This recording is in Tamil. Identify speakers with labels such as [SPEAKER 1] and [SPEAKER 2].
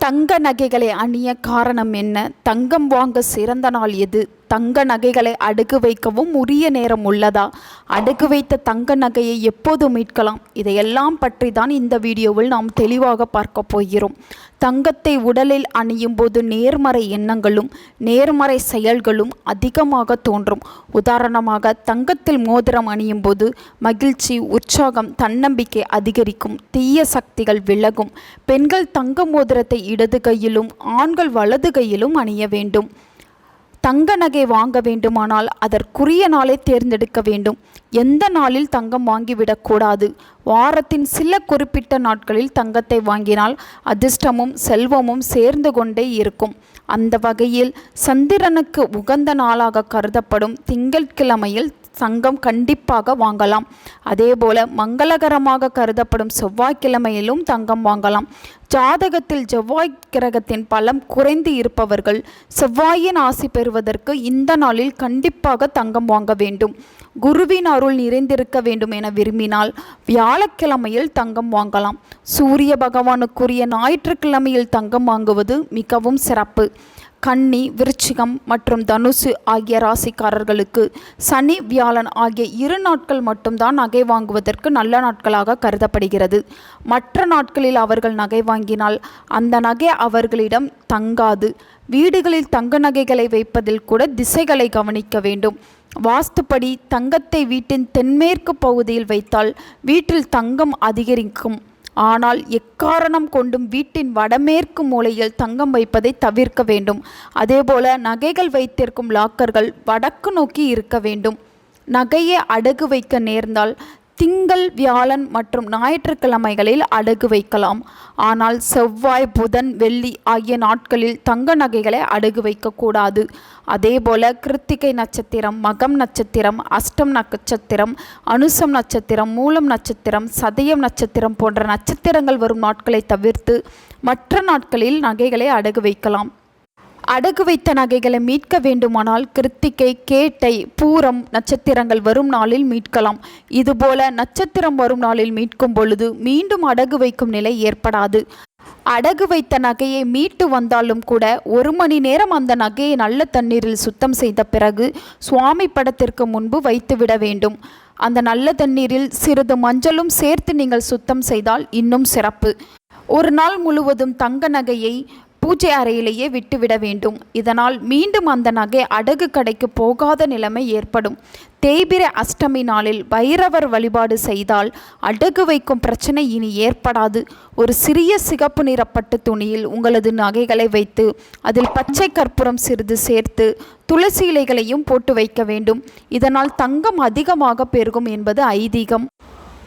[SPEAKER 1] தங்க நகைகளை அணிய காரணம் என்ன? தங்கம் வாங்க சிறந்த நாள் எது? தங்க நகைகளை அடுக்கு வைக்கவும் உரிய நேரம் உள்ளதா? அடுக்கு வைத்த தங்க நகையை எப்போது மீட்கலாம்? இதையெல்லாம் பற்றி தான் இந்த வீடியோவில் நாம் தெளிவாக பார்க்க போகிறோம். தங்கத்தை உடலில் அணியும் போது நேர்மறை எண்ணங்களும் நேர்மறை செயல்களும் அதிகமாக தோன்றும். உதாரணமாக தங்கத்தில் மோதிரம் அணியும் போது மகிழ்ச்சி உற்சாகம் தன்னம்பிக்கை அதிகரிக்கும் தீய சக்திகள் விலகும். பெண்கள் தங்க மோதிரத்தை இடது கையிலும் ஆண்கள் வலது கையிலும் அணிய வேண்டும். தங்க நகை வாங்க வேண்டுமானால் அதற்குரிய நாளை தேர்ந்தெடுக்க வேண்டும். எந்த நாளில் தங்கம் வாங்கிவிடக்கூடாது வாரத்தின் சில குறிப்பிட்ட நாட்களில் தங்கத்தை வாங்கினால் அதிர்ஷ்டமும் செல்வமும் சேர்ந்து கொண்டே இருக்கும். அந்த வகையில் சந்திரனுக்கு உகந்த நாளாக கருதப்படும் திங்கட்கிழமையில் தங்கம் கண்டிப்பாக வாங்கலாம். அதேபோல மங்களகரமாக கருதப்படும் செவ்வாய்க்கிழமையிலும் தங்கம் வாங்கலாம். ஜாதகத்தில் செவ்வாய் கிரகத்தின் பலம் குறைந்து இருப்பவர்கள் செவ்வாயின் ஆசி பெறுவதற்கு இந்த நாளில் கண்டிப்பாக தங்கம் வாங்க வேண்டும். குருவின் அருள் நிறைந்திருக்க வேண்டும் என விரும்பினால் வியாழக்கிழமையில் தங்கம் வாங்கலாம். சூரிய பகவானுக்குரிய ஞாயிற்றுக்கிழமையில் தங்கம் வாங்குவது மிகவும் சிறப்பு. கன்னி விருச்சிகம் மற்றும் தனுசு ஆகிய ராசிக்காரர்களுக்கு சனி வியாழன் ஆகிய இரு நாட்கள் மட்டும்தான் நகை வாங்குவதற்கு நல்ல நாட்களாக கருதப்படுகிறது. மற்ற நாட்களில் அவர்கள் நகை வாங்கினால் அந்த நகை அவர்களிடம் தங்காது. வீடுகளில் தங்க நகைகளை வைப்பதில் கூட திசைகளை கவனிக்க வேண்டும். வாஸ்துப்படி தங்கத்தை வீட்டின் தென்மேற்கு பகுதியில் வைத்தால் வீட்டில் தங்கம் அதிகரிக்கும். ஆனால் எக்காரணம் கொண்டும் வீட்டின் வடமேற்கு மூலையில் தங்கம் வைப்பதை தவிர்க்க வேண்டும். அதேபோல நகைகள் வைத்திருக்கும் லாக்கர்கள் வடக்கு நோக்கி இருக்க வேண்டும். நகையை அடகு வைக்க நேர்ந்தால் திங்கள் வியாழன் மற்றும் ஞாயிற்றுக்கிழமைகளில் அடகு வைக்கலாம். ஆனால் செவ்வாய் புதன் வெள்ளி ஆகிய நாட்களில் தங்க நகைகளை அடகு வைக்கக்கூடாது. அதேபோல கிருத்திகை நட்சத்திரம் மகம் நட்சத்திரம் அஷ்டம் நட்சத்திரம் அனுசம் நட்சத்திரம் மூலம் நட்சத்திரம் சதயம் நட்சத்திரம் போன்ற நட்சத்திரங்கள் வரும் நாட்களை தவிர்த்து மற்ற நாட்களில் நகைகளை அடகு வைக்கலாம். அடகு வைத்த நகைகளை மீட்க வேண்டுமானால் கிருத்திகை கேட்டை பூரம் நட்சத்திரங்கள் வரும் நாளில் மீட்கலாம். இதுபோல நட்சத்திரம் வரும் நாளில் மீட்கும் பொழுது மீண்டும் அடகு வைக்கும் நிலை ஏற்படாது. அடகு வைத்த நகையை மீட்டு வந்தாலும் கூட ஒரு மணி நேரம் அந்த நகையை நல்ல தண்ணீரில் சுத்தம் செய்த பிறகு சுவாமி படத்திற்கு முன்பு வைத்துவிட வேண்டும். அந்த நல்ல தண்ணீரில் சிறிது மஞ்சளும் சேர்த்து நீங்கள் சுத்தம் செய்தால் இன்னும் சிறப்பு. ஒரு நாள் முழுவதும் தங்க நகையை பூஜை அறையிலேயே விட்டுவிட வேண்டும். இதனால் மீண்டும் அந்த நகை அடகு கடைக்கு போகாத நிலைமை ஏற்படும். தேய்பிர அஷ்டமி நாளில் பைரவர் வழிபாடு செய்தால் அடகு வைக்கும் பிரச்சனை இனி ஏற்படாது. ஒரு சிறிய சிகப்பு நிறப்பட்ட துணியில் உங்களது நகைகளை வைத்து அதில் பச்சை கற்பூரம் சிறிது சேர்த்து துளசி இலைகளையும் போட்டு வைக்க வேண்டும். இதனால் தங்கம் அதிகமாக பெருகும் என்பது ஐதீகம்.